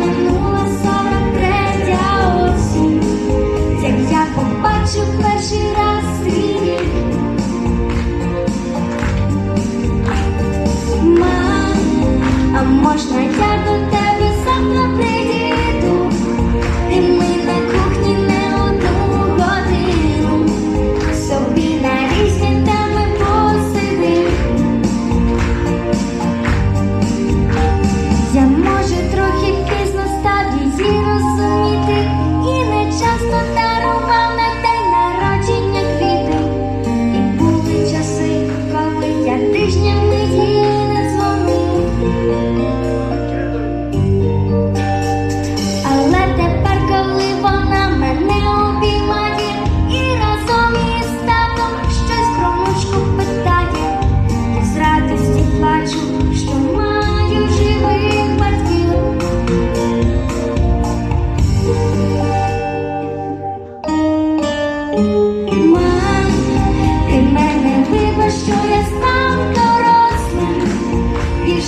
минула сорок третя осінь, як я побачив перший раз.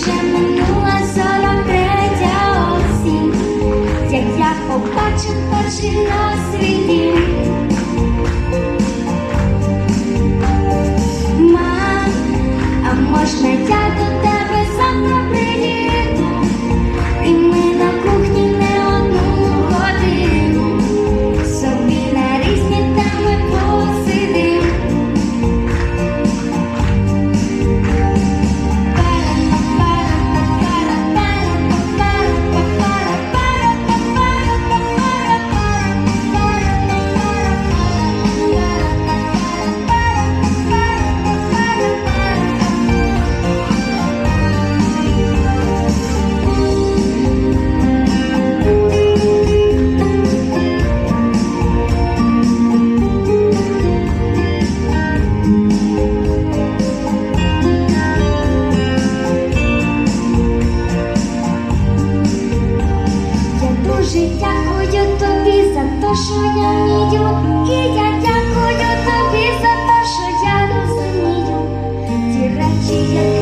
Shalom. те, що я вмію, і я дякую тобі за те, що я розумію ті речі, які